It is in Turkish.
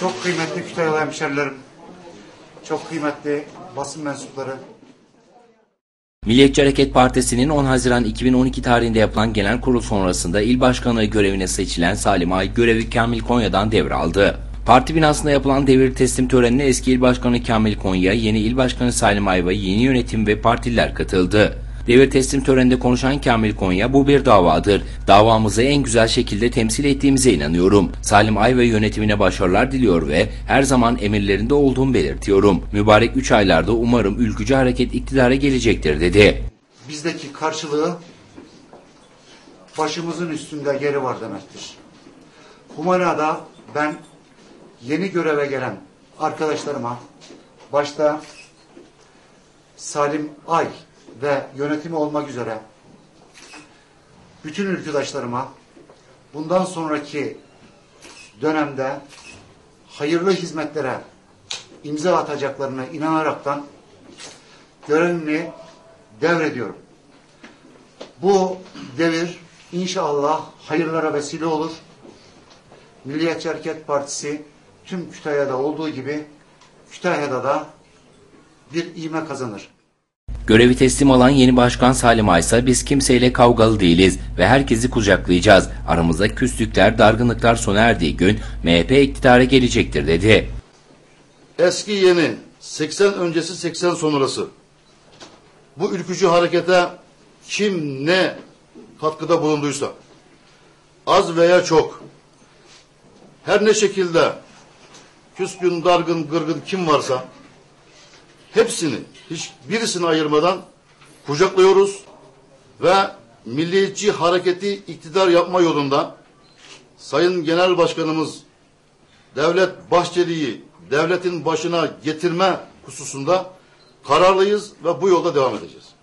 Çok kıymetli Kütahyalı hemşerilerim, çok kıymetli basın mensupları, Milliyetçi Hareket Partisi'nin 10 Haziran 2012 tarihinde yapılan genel kurul sonrasında il başkanlığı görevine seçilen Salim Ay görevi Kamil Konya'dan devraldı. Parti binasında yapılan devir teslim törenine eski il başkanı Kamil Konya, yeni il başkanı Salim Ay ve yeni yönetim ve partililer katıldı. Devir teslim töreninde konuşan Kamil Konya, bu bir davadır. Davamızı en güzel şekilde temsil ettiğimize inanıyorum. Salim Ay ve yönetimine başarılar diliyor ve her zaman emirlerinde olduğumu belirtiyorum. Mübarek 3 aylarda umarım ülkücü hareket iktidara gelecektir dedi. bizdeki karşılığı başımızın üstünde yeri var demektir. Humana'da ben yeni göreve gelen arkadaşlarıma başta Salim Ay ve yönetimi olmak üzere bütün ülküdaşlarıma bundan sonraki dönemde hayırlı hizmetlere imza atacaklarına inanaraktan görevimi devrediyorum. Bu devir inşallah hayırlara vesile olur. Milliyetçi Hareket Partisi tüm Kütahya'da olduğu gibi Kütahya'da da bir ivme kazanır. Görevi teslim alan yeni başkan Salim Ay ise biz kimseyle kavgalı değiliz ve herkesi kucaklayacağız. Aramızda küslükler, dargınlıklar sona erdiği gün MHP iktidara gelecektir dedi. Eski yeni, 80 öncesi 80 sonrası. Bu ülkücü harekete kim ne katkıda bulunduysa, az veya çok, her ne şekilde küskün, dargın, gırgın kim varsa, hepsini, hiç birisini ayırmadan kucaklıyoruz ve milliyetçi hareketi iktidar yapma yolunda Sayın Genel Başkanımız Devlet Bahçeli'yi devletin başına getirme hususunda kararlıyız ve bu yolda devam edeceğiz.